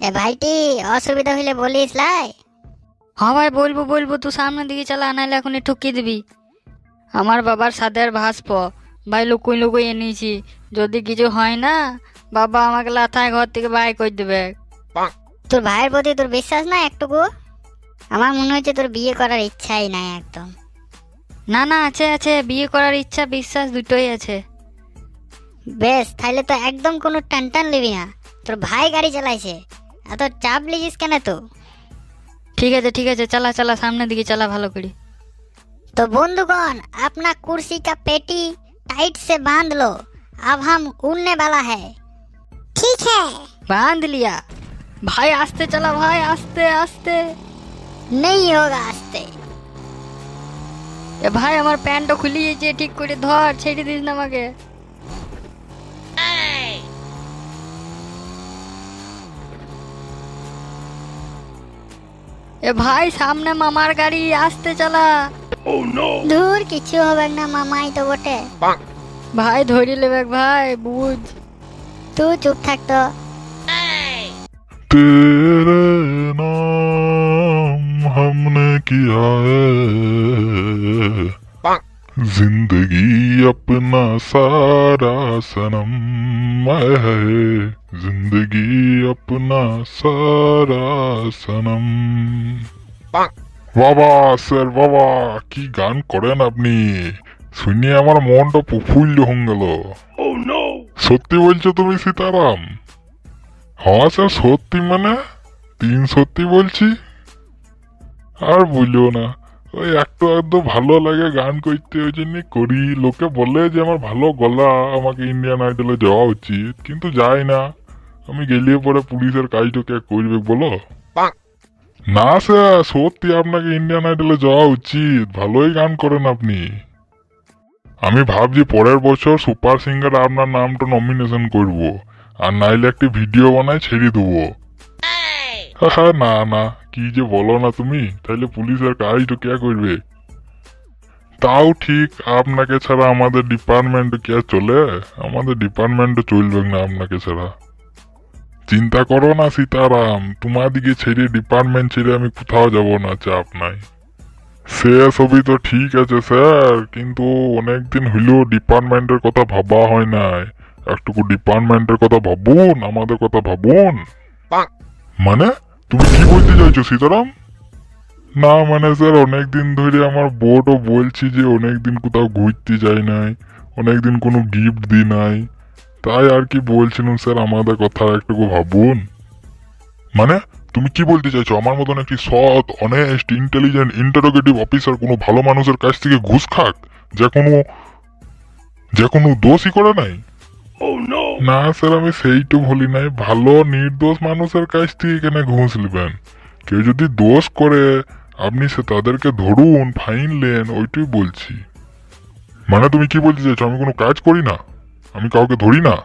এ ভাইটি অসুবিধা হইলে বলিস লাই। হ্যাঁ ভাই বলব বলব তুই সামনের দিকে চালা নাহলে এখনই ঠুকিয়ে দিবি। আমার বাবার সাদের ভাসপ ভাই লুকুই লুকুই এনেছি। যদি কিছু হয় না বাবা আমাকে লাথায় ঘর থেকে বাই করে দেবে। তোর ভাইয়ের প্রতি তোর বিশ্বাস না একটুকু? আমার মনে হচ্ছে তোর বিয়ে করার ইচ্ছাই নাই একদম। না না আছে আছে বিয়ে করার ইচ্ছা বিশ্বাস দুটোই আছে। বেশ তাহলে তো একদম কোনো টান নিবি না। তোর ভাই গাড়ি চালাইছে। এত চাপ লিজিস কেন তো ঠিক আছে ঠিক আছে চালা চালা সামনের দিকে চালা ভালো করে तो बंधुगण अपना कुर्सी का पेटी टाइट से बांध लो अब हम उड़ने वाला है ठीक है বাঁধ লিয়া ভাই আসতে চালা ভাই আসতে আসতে नहीं होगा आस्ते এ ভাই আমার প্যান্টটা খুলে গেছে ঠিক করে ধর ছেড়ে দিস না আমাকে এ ভাই সামনে মামার গাড়ি আসতে চালা দূর কিছু হবে না মামাই তো বটে ভাই ধরে লেবে ভাই বুঝ তুই চুপ থাক তো तेरे नाम हमने किया है जिंदगी अपना सारा सनम है जिंदगी अपना सारा सनम বাবা স্যার বাবা কি গান করেন আপনি শুনে আমার মনটা প্রফুল্ল হয়ে গেল সত্যি বলছো তুমি সীতারাম হ্যাঁ স্যার সত্যি মানে তিন সত্যি বলছি আর বলিও না ওই একটু একটু ভালো লাগে গান করতে ওই জন্য করি। লোকে বলে যে আমার ভালো গলা আমাকে ইন্ডিয়ান আইডলে যাওয়া উচিত কিন্তু যাই না। আমি গেলে পরে পুলিশের কাজটা কে করবে বলো? না স্যার সত্যি আপনাকে ইন্ডিয়ান আইডলে যাওয়া উচিত। ভালোই গান করেন আপনি। আমি ভাবছি পরের বছর সুপার সিঙ্গার আপনার নামটা নমিনেশন করব। আর নাইলে একটি ভিডিও বানায় ছেড়ে দেবো। হ্যাঁ না না কি যে বলো না তুমি? তাহলে পুলিশের কাজটা কে করবে? তাও ঠিক আপনাকে ছাড়া আমাদের ডিপার্টমেন্ট কে চলে? আমাদের ডিপার্টমেন্ট চলবে না আপনাকে ছাড়া। চিন্তা করো না সীতারাম। তোমাদিকে ছেড়ে ডিপার্টমেন্ট ছেড়ে আমি কোথাও যাব না চাপ নাই। সে সবই তো ঠিক আছে স্যার কিন্তু অনেকদিন হইলেও ডিপার্টমেন্টের কথা ভাবা হয় নাই। একটুকু ডিপার্টমেন্টের কথা ভাবুন আমাদের কথা ভাবুন। মানে? তুমি কি বলতে চাইছো, সীতারাম? না মানে স্যার, অনেকদিন ধরে আমার বোর্ডও বলছি যে অনেকদিন কোথাও ঘুরতে যাই নাই, অনেকদিন কোনো গিফট দিই নাই। তাই আর কি বলছিলাম স্যার, আমাদের কথা একটুকু ভাবুন। মানে তুমি কি বলতে চাইছো? আমার মতন একটি সৎ অনেস্ট ইন্টেলিজেন্ট ইন্টারোগেটিভ অফিসার কোনো ভালো মানুষের কাছ থেকে ঘুষ খাক, যে কোনো যে কোনো দোষই করে নাই? না স্যার, আমি সেইটা বলি নাই। ভালো, নির্দোষ মানুষের কাছ থেকে এখানে ঘুষ নেবেন কেউ যদি দোষ করে, আপনি সে তাদেরকে ধরুন, ফাইন লেন, ওইটাই বলছি। মানে তুমি কি বলতে চাইছো, আমি কোনো কাজ করি না? আমি কাউকে ধরি না?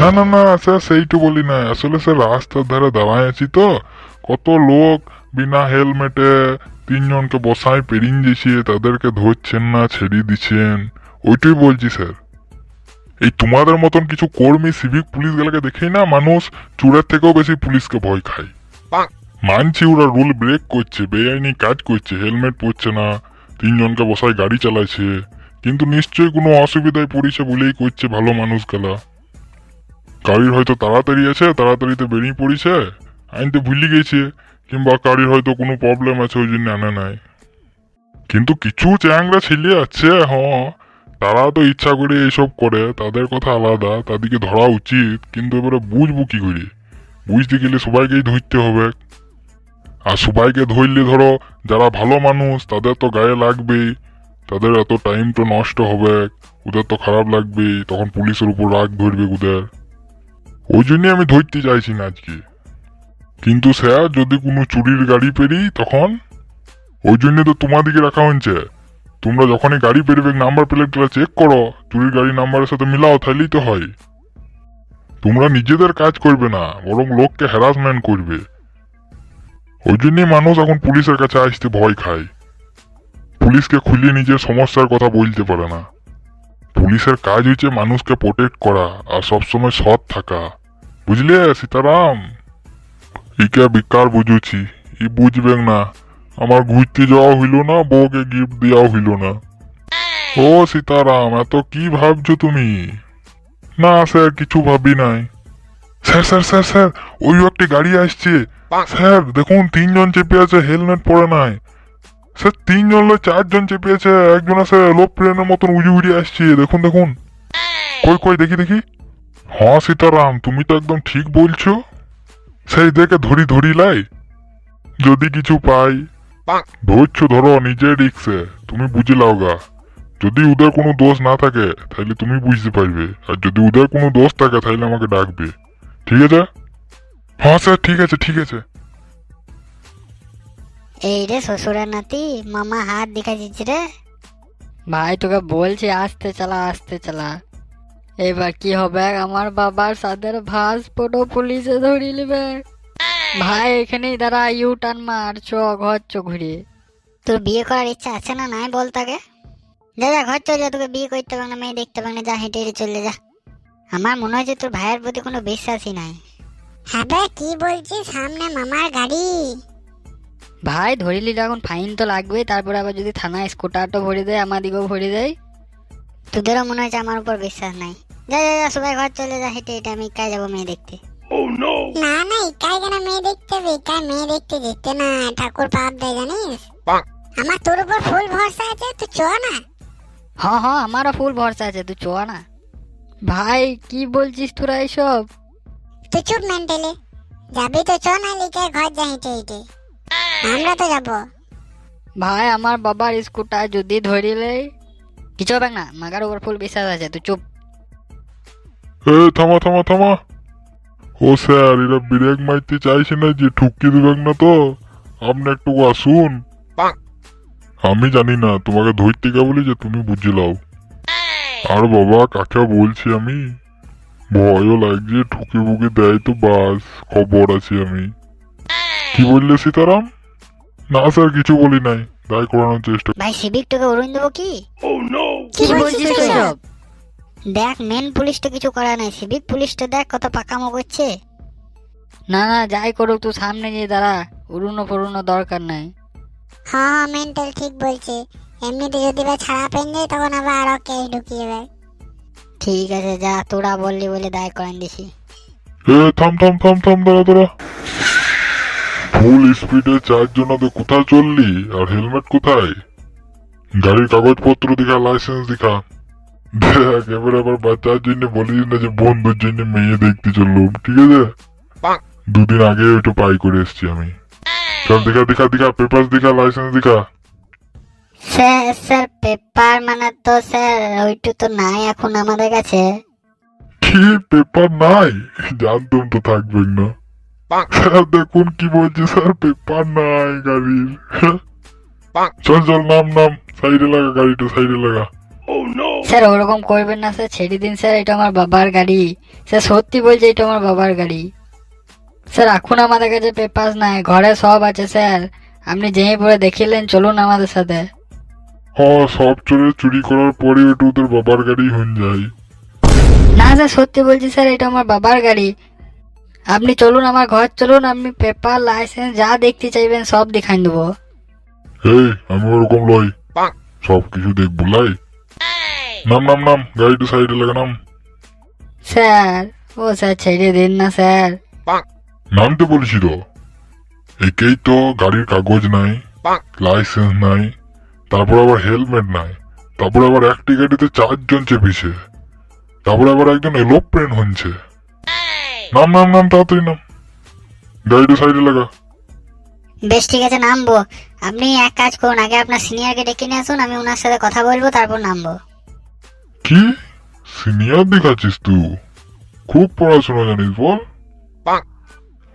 না না না, স্যার, সেইটা বলি না আসলে স্যার, রাস্তার ধারে দাঁড়ায় আছি তো। কত লোক বিনা হেলমেটে তিনজনকে বসায় পেরিয়ে দিয়েছে তাদেরকে ধরছেন না, ছেড়ে দিচ্ছেন ওইটাই বলছি, স্যার। এই তোমাদের মতন কিছু কর্মী সিভিক পুলিশ গুলোকে দেখেই না মানুষ চূড়ার থেকেও বেশি পুলিশকে ভয় খায়। মানছি ওরা রুল ব্রেক করছে বেআইনি কাজ করছে হেলমেট পরছে না তিনজনকে বসায় গাড়ি চালাচ্ছে কিন্তু নিশ্চয়ই কোনো অসুবিধায় পড়েছে বলেই করছে ভালো মানুষ গেলা গাড়ির হয়তো তাড়াতাড়ি আছে তাড়াতাড়িতে বেরিয়ে পড়েছে আইনতে ভুলে গেছে কিংবা গাড়ির হয়তো কোনো প্রবলেম আছে ওই জন্য আনে নাই। কিন্তু কিছু চ্যাংরা ছেলে আছে হ্যাঁ তারা তো ইচ্ছা করে এইসব করে, তাদের কথা আলাদা, তাদেরকে ধরা উচিত, কিন্তু এবারে বুঝব কি করে? বুঝতে গেলে সবাইকেই ধরতে হবে। আর সবাইকে ধরলে ধরো, যারা ভালো মানুষ, তাদের তো গায়ে লাগবেই। তাদের এত টাইম তো নষ্ট হবে, ওদের তো খারাপ লাগবে, তখন পুলিশের উপর রাগ ধরবে ওদের। ওই জন্যই আমি ধরতে চাইছি না আজকে। কিন্তু স্যার, যদি কোনো চুরির গাড়ি পেরি তখন? ওই জন্যে তো তোমাদিকে রাখা হয়েছে। তোমরা যখনই গাড়ি পেরবে নাম্বার প্লেটগুলো চেক করো, চুরির গাড়ি নাম্বারের সাথে মিলাও তাহলেই তো হয়। তোমরা নিজেদের কাজ করবে না, বরং লোককে হ্যারাসমেন্ট করবে। ওই জন্যই মানুষ এখন পুলিশের কাছে আসতে ভয় খায়। পুলিশকে খুলে নিজের সমস্যার কথা বলতে পারে না। পুলিশের কাজ হচ্ছে মানুষকে প্রোটেক্ট করা আর সবসময় সৎ থাকা। বুঝলে সীতারাম? ইকে বিকার বুঝুছি ই বুঝবেন না। আমার ঘুরতে যাওয়া হইল না, বউকে গিফট দেওয়া হইল না। ও সীতারাম, এত কি ভাবছ তুমি? না স্যার, কিছু ভাবি নাই। স্যার স্যার স্যার স্যার, ওই একটি গাড়ি আসছে। স্যার, দেখুন, তিনজন চেপে আছে, হেলমেট পরে নাই। স্যার, তিনজন লোক চারজন চেপে আছে, একজন আছে, লোক প্লেনের মতন উড়ি উড়ি আসছে, দেখুন দেখুন। কই কই, দেখি দেখি। হ্যাঁ সীতারাম, তুমি তো একদম ঠিক বলছো। সেই দেখে ধরি ধরি লাই। যদি কিছু পাই। ধরছো ধরো নিজে রিক্সে তুমি বুঝে লাও গা যদি ওদের কোনো দোষ না থাকে তাহলে তুমি বুঝতে পারবে। আর যদি ওদের কোনো দোষ থাকে তাহলে আমাকে ডাকবে। ঠিক আছে? হ্যাঁ স্যার ঠিক আছে ঠিক আছে। এই রে শ্বশুরের নাতি মামা হাত দেখা দিচ্ছে রে। ভাই তোকে বলছি আসতে চালা আসতে চালা। এবার কি হবে? আমার বাবার সাদের ভাস পটো পুলিশে ধরি নেবে। ভাই এখানেই দাঁড়া ইউ টার্ন মার চ ঘর চ ঘুরে তোর বিয়ে করার ইচ্ছা আছে না নাই বল তাকে? যা যা ঘর চলে যা তোকে বিয়ে করতে পারে না মেয়ে দেখতে পারে না যা হেঁটে হেঁটে চলে যা। আমার মনে হয় যে তোর ভাইয়ের প্রতি কোনো বিশ্বাসই নাই। হ্যাঁ কি বলছিস? সামনে মামার গাড়ি। ভাই ধরিলি যখন ফাইন তো লাগবেই তারপরে আবার যদি থানায় স্কুটারটা ভরে দেয় আমার দিকেও ভরে দেয়। তোদেরও মনে হচ্ছে আমার উপর বিশ্বাস নাই। যা যা যা সবাই ঘর চলে যা হেঁটে হেঁটে আমি কাজ যাব মেয়ে দেখতে। না না ইকাই কেন মেয়ে দেখতে হবে ইকাই মেয়ে দেখতে যেতে না ঠাকুর পাপ দেয় জানিস? আমার তোর উপর ফুল ভরসা আছে তুই চ না। হ্যাঁ হ্যাঁ আমারও ফুল ভরসা আছে তুই চো না। ভাই কি বলছিস তোরা এইসব তুই চুপ মেন্টালি। যাবি তো চ না লিখে ঘর যা হেঁটে হেঁটে। আমরা তো যাব। ভাই আমার বাবার স্কুটার যদি ধরিলে কিছু হবে না মাগার উপর ফুল বিশ্বাস আছে তুই চুপ। এ থামা থামা থামা। ও স্যার এরা ব্রেক মারতে চাইছে না যে ঠুকিয়ে দেবেন না তো। আপনি একটু আসুন। আমি জানি না তোমাকে ধরতে গে বলি যে তুমি বুঝে লাও আর বাবা কাকে বলছি আমি? ভয়ও লাগছে ঠুকে বুকে দেয় তো বাস খবর আছে আমি। কি বললে সীতারাম? না স্যার কিছু বলি নাই। দায় করানোর চেষ্টা ভাই সিভিক তোকে উড়িয়ে দেবো কি? কি বলছিস তুই সব দেখ মেন পুলিশ তো কিছু করা নাই সিভিক পুলিশটা দেখ কত পাকামো করছে। না না যাই করুক তুই সামনে গিয়ে দাঁড়া উড়ুনো ফুরুনো দরকার নাই। হ্যাঁ হ্যাঁ মেন্টাল ঠিক বলছে। এমনিতে যদি বা ছাড়া পেন যায় তখন আবার আরও কেস ঢুকিয়ে দেয়। ঠিক আছে যা তোরা বললি বলে দায় করেন দিছি। এ থাম থাম থাম থাম দাঁড়া দাঁড়া। ফুল স্পিডে চারজনাতে কোথায় চললি? আর হেলমেট কোথায়? গাড়ির কাগজপত্র দেখা লাইসেন্স দেখা দেখ এবার আবার বাচ্চার জন্য বলিস না যে বন্ধুর জন্য মেয়ে দেখতে চললুম ঠিক আছে? দুদিন আগে ওইটা পাই করে এসছি আমি। চল দেখা দেখা দেখা পেপার দেখা লাইসেন্স দেখা। স্যার স্যার পেপার মানে তো স্যার ওইটু তো নাই এখন আমাদের কাছে। কি? পেপার নাই? জানতাম তো থাকবেন না। স্যার দেখুন কি বলছে স্যার পেপার নাই গাড়ির। চল চল নাম নাম সাইডে লাগা গাড়িটা সাইডে লাগা। স্যার ওরকম করবেন না স্যার ছেড়ে দিন স্যার এটা আমার বাবার গাড়ি। স্যার সত্যি বলছে এটা আমার বাবার গাড়ি। স্যার এখন আমাদের কাছে পেপার নাই ঘরে সব আছে স্যার। আপনি যেই পরে দেখিলেন চলুন আমাদের সাথে। হ্যাঁ সব চোরে চুরি করার পরে ওটা ওদের বাবার গাড়ি হয়ে যায়। না স্যার সত্যি বলছি স্যার এটা আমার বাবার গাড়ি। আপনি চলুন আমার ঘর চলুন আপনি পেপার লাইসেন্স যা দেখতে চাইবেন সব দেখাই দেবো। এই আমি ওরকম লই। সব কিছু দেখব লাই। নাম নাম নাম গাড়িটা সাইডে লাগা নাম স্যার ও স্যার ছেড়ে দিন না স্যার নামতে বলেছি তো একেই তো গাড়ির কাগজ নাই লাইসেন্স নাই তারপর আবার হেলমেট নাই তারপর আবার একটি গাড়িতে চারজন চেপেছে তারপর আবার একজন এলোপ্রেন হচ্ছে নাম নাম নাম তাড়াতাড়ি নাম গাড়িটা সাইডে লাগা বেশ ঠিক আছে নামবো। আপনি এক কাজ করুন আগে আপনার সিনিয়রকে ডেকে নিয়ে আসুন আমি ওনার সাথে কথা বলব তারপর নামবো। কি? সিনিয়র দেখাচ্ছিস তুই? খুব পড়াশোনা জানিস বল।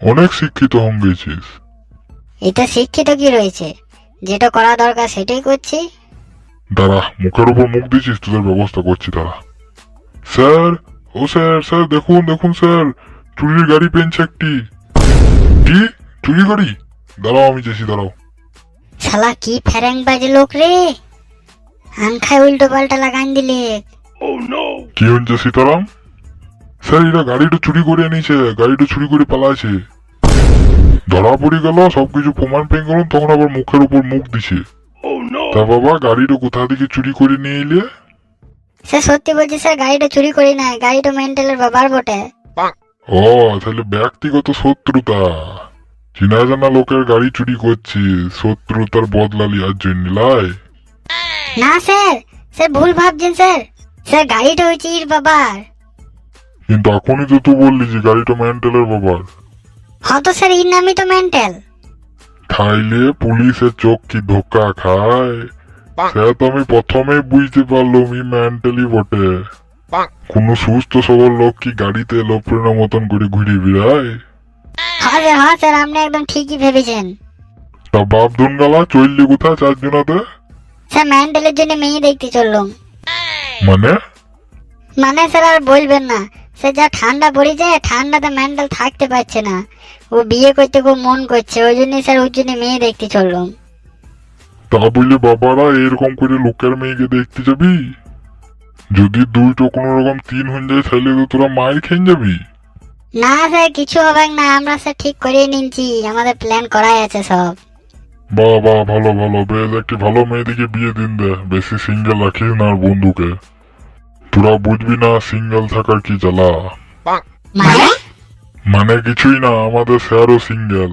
অনেক শিক্ষিত হন গেছিস এটা শিক্ষিত কি রয়েছে? যেটা করা দরকার সেটাই করছি। দাঁড়া মুখের উপর মুখ দিয়েছিস তোদের ব্যবস্থা করছি দাঁড়া। স্যার ও স্যার স্যার দেখুন দেখুন স্যার চুরির গাড়ি পেনছে একটি। কি? চুরি গাড়ি? দাঁড়াও আমি যেছি দাঁড়াও। শালা কি ফ্যারেং বাজে লোক রে। আনখায় উল্টো পাল্টা লাগান দিলে। কি হচ্ছে সীতারাম? স্যার এরা গাড়িটা চুরি করে এনেছে গাড়িটা চুরি করে পালাছে ধরা পড়ে গেল সবকিছু প্রমাণ পেয়ে গেল তখন আবার মুখের উপর মুখ দিছে। তা বাবা গাড়িটা কোথা থেকে চুরি করে নিয়ে এলে? সে সত্যি বলছি স্যার গাড়িটা চুরি করি না গাড়িটা মেন্টালের বাবার বটে। ও তাহলে ব্যক্তিগত শত্রুতা। চেনা জানা লোকের গাড়ি চুরি করছি শত্রুতার বদলা লিয়ার জন্য লাই। না স্যার স্যার ভুল ভাবছেন স্যার। স্যার গাড়িটা হচ্ছে ইর বাবার। কিন্তু এখনই তো তুই বললি যে গাড়িটা মেন্টালের বাবার। হয়তো স্যার ইর নামই তো মেন্টাল খাইলে পুলিশের চোখ কি ধোকা খায়। সে তো আমি প্রথমেই বুঝতে পারলাম ই মেন্টালি বটে। কোন সুস্থ সবল লোক কি গাড়িতে লোপ্রেনের মতন করে ঘুরে বেড়ায়? হ্যাঁ স্যার হ্যাঁ স্যার আপনি একদম ঠিকই ভেবেছেন। তা বাপ ধন গালা চললি কোথায় চারজনাতে? স্যার মেন্টালের জন্য মেয়ে দেখতে চললাম। মানে? মানে স্যার আর বলবেন না। সে যা ঠান্ডা পড়েছে ঠান্ডাতে মেন্টাল থাকতে পারছে না। ও বিয়ে করতে খুব মন করছে ওই জন্যই স্যার ওর জন্য মেয়ে দেখতে চললাম। তা বলে বাবারা এরকম করে লোকের মেয়েকে দেখতে যাবি? যদি দুইটো কোনো রকম তিন হয়ে যায় তাহলে তো তোরা মায়ের খেয়ে যাবি। না স্যার কিছু হবে না আমরা স্যার ঠিক করিয়ে নিচ্ছি আমাদের প্ল্যান করাই আছে সব। বাহ বাহ ভালো ভালো বেশ একটি ভালো মেয়েদিকে বিয়ে দিন দে। বেশি সিঙ্গেল রাখিস না আর বন্ধুকে। তোরা বুঝবি না সিঙ্গেল থাকার কি জ্বালা? মানে? মানে কিছুই না আমাদের স্যারও সিঙ্গেল।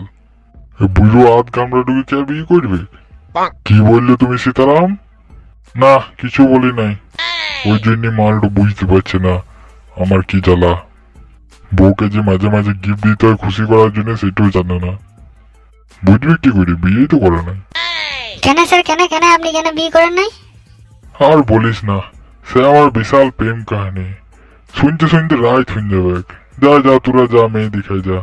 বুড়ো আধ কামড়া ঢুকে কে বিয়ে করবে? কি বললে তুমি সীতারাম? না কিছু বলি নাই। ওই জন্য মালটা বুঝতে পারছে না আমার কি জ্বালা। বউকে যে মাঝে মাঝে গিফট দিতে হয় খুশি করার জন্য সেটাও জানে না। বুঝবে কি করে? বিয়েই তো করে নাই। কেন স্যার কেন কেন আপনি কেন বিয়ে করেন নাই? আর বলিস না। সে আমার বিশাল প্রেম কাহিনী। শুনতে শুনতে রায় শুন যাবে যা যা তোরা যা মেয়ে দেখাই যা।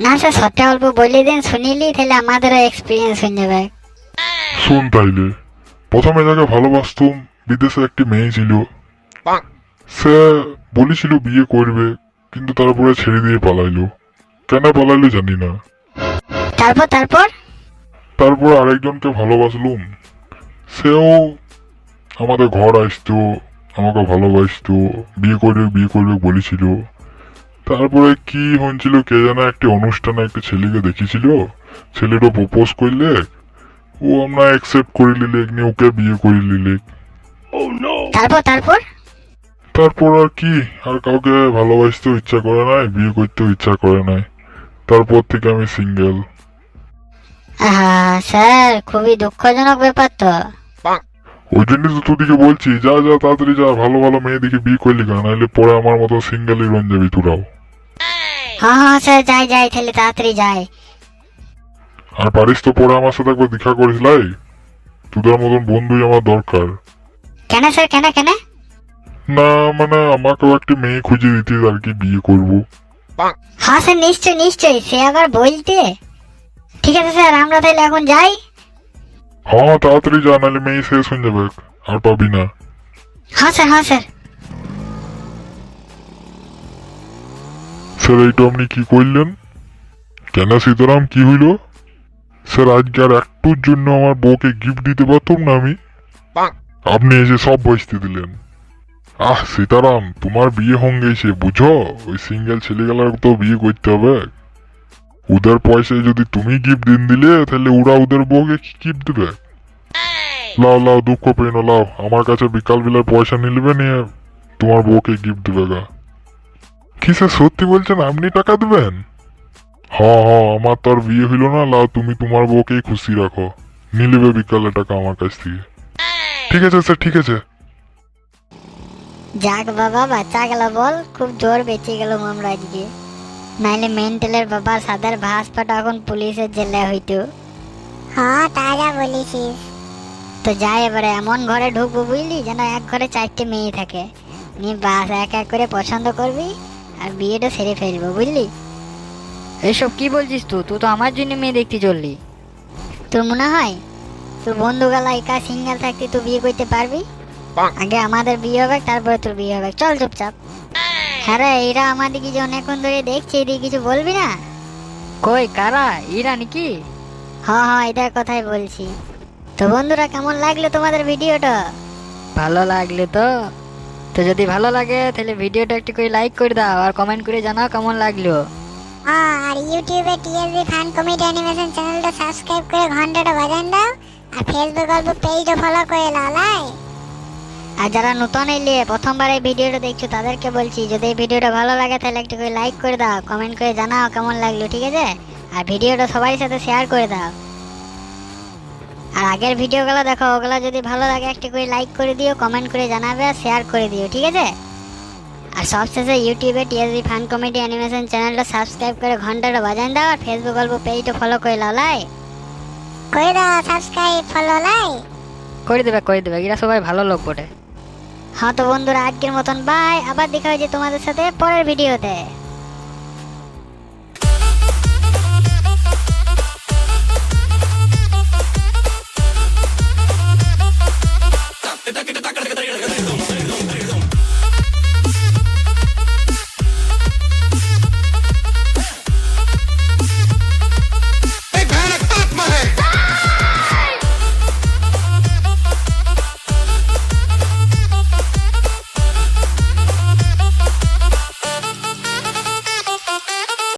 না স্যার সত্যি অল্প বলে দিন শুনিলি তাহলে আমাদেরও এক্সপিরিয়েন্স হয়ে যাবে। শোন তাইলে প্রথমে যাকে ভালোবাসতুম বিদেশে একটি মেয়ে ছিল। সে বলেছিল বিয়ে করবে কিন্তু তারপরে ছেড়ে দিয়ে পালাইলো। কেন পালাইলো জানি না। তারপর তারপর? তারপর আরেকজনকে ভালোবাসলুম। সেও আমাদের ঘর আসতো আমাকে ভালোবাসতো বিয়ে করবে বিয়ে করবে বলেছিল। তারপরে কি হয়েছিল কে জানে একটি অনুষ্ঠানে একটা ছেলেকে দেখেছিল ছেলেটা প্রপোজ করলে ও আমরা অ্যাকসেপ্ট করে নিলে নিয়ে ওকে বিয়ে করে নিলে। তারপর তারপর? তারপর আর কি আর কাউকে ভালোবাসতেও ইচ্ছা করে নাই বিয়ে করতেও ইচ্ছা করে নাই। তারপর থেকে আমি সিঙ্গেল আহা স্যার খুবই দুঃখজনক ব্যাপার তো। ওই জন্য তো তোদিকে বলছি যা যা তাড়াতাড়ি যা ভালো ভালো মেয়ে দিকে বিয়ে করলি কেন? নাহলে পরে আমার মতো সিঙ্গেলই রন যাবি তোরাও। হ্যাঁ হ্যাঁ স্যার যাই যাই তাহলে তাড়াতাড়ি যাই। আর পারিস তো পরে আমার সাথে একবার দেখা করিস লাই? তোদের মতন বন্ধুই আমার দরকার। কেন স্যার কেন কেন? না মানে আমাকেও একটি মেয়ে খুঁজে দিতে আর কি বিয়ে করব। হ্যাঁ স্যার নিশ্চয় নিশ্চয়ই সে আবার বলতে। ঠিক আছে স্যার আমরা তাহলে এখন যাই। হ্যাঁ তাড়াতাড়ি যা নাহলে মেয়ে শেষ হয়ে যাবে। আর পাবি না। হ্যাঁ স্যার হ্যাঁ স্যার। স্যার এইটা আপনি কি করলেন? কেন সীতারাম কি হইল? স্যার আজকে আর একটুর জন্য আমার বউকে গিফট দিতে পারতাম না আমি। আপনি এসে সব বসতে দিলেন। আহ সীতারাম তোমার বিয়ে হয়ে গেছে বুঝো? ওই সিঙ্গেল ছেলেগুলার তো বিয়ে করতে হবে। ওদের পয়সায় যদি তুমি গিফট দিন দিলে তাহলে ওরা ওদের বউকে কি গিফট দেবে? লাও লাও দুঃখ পেন লাও। আমার কাছে বিকাল বেলার পয়সা নিলবে নিয়ে তোমার বউকে গিফট দেবে গা। কি স্যার সত্যি বলছেন? আপনি টাকা দেবেন? হ্যাঁ হ্যাঁ আমার তো আর বিয়ে হইল না। লাও তুমি তোমার বউকেই খুশি রাখো। নিলিবে বিকালে টাকা আমার কাছ থেকে। ঠিক আছে স্যার ঠিক আছে। যাক বাবা বাচ্চা গেল বল। খুব জোর বেঁচে গেল আমরা আজকে নাইলে মেন্টালের বাবা সাদার ভাস পাটা এখন পুলিশের জেলে হইতো। হ্যাঁ তা যা বলেছিস। তো যাই এবারে এমন ঘরে ঢুকবো বুঝলি যেন এক ঘরে চারটে মেয়ে থাকে। নিয়ে বাস এক এক করে পছন্দ করবি আর বিয়েটা সেরে ফেলব বুঝলি? এইসব কি বলছিস তুই? তুই তো আমার জন্য মেয়ে দেখতে চললি। তোর মনে হয়? তোর বন্ধু গালা একা সিঙ্গেল থাকতে তুই বিয়ে করতে পারবি? আগে আমাদের বিয়ে হবে তারপরে তোর বিয়ে হবে। চল চুপচাপ। হ্যাঁ রে এরা আমাদেরকে যে অনেকক্ষণ ধরে দেখছে এদিকে কিছু বলবি না? কই কারা? ইরা নাকি? হ্যাঁ হ্যাঁ এটার কথাই বলছি। তো বন্ধুরা কেমন লাগল তোমাদের ভিডিওটা? ভালো লাগলে তো? তো যদি ভালো লাগে তাহলে ভিডিওটা একটু করে লাইক করে দাও আর কমেন্ট করে জানাও কেমন লাগল। হ্যাঁ আর ইউটিউবে টিএসবি ফান কমেডি অ্যানিমেশন চ্যানেলটা সাবস্ক্রাইব করে ঘন্টাটা বাজান দাও আর ফেসবুক গল্প পেজটা ফলো করে নাও লাই। আর যারা নতুন এলে প্রথমবার এই ভিডিওটা দেখছ তাদেরকে বলছি যদি এই ভিডিওটা ভালো লাগে তাহলে একটু করে লাইক করে দাও কমেন্ট করে জানাও কেমন লাগল ঠিক আছে? আর ভিডিওটা সবার সাথে শেয়ার করে দাও। আর আগের ভিডিওগুলো দেখো ওগুলো যদি ভালো লাগে একটু করে লাইক করে দিও কমেন্ট করে জানাবে আর শেয়ার করে দিও ঠিক আছে? আর সবশেষে ইউটিউবে টিএসবি ফান কমেডি অ্যানিমেশন চ্যানেলটা সাবস্ক্রাইব করে ঘন্টাটা বাজান দাও আর ফেসবুক গল্প পেজটা ফলো করে লাও লাই। করে দাও সাবস্ক্রাইব ফলো লাই। করে দেবে করে দেবে এরা সবাই ভালো লোক বটে। হ্যাঁ তো বন্ধুরা আজকের মতন বাই আবার দেখা হয়েছে তোমাদের সাথে পরের ভিডিওতে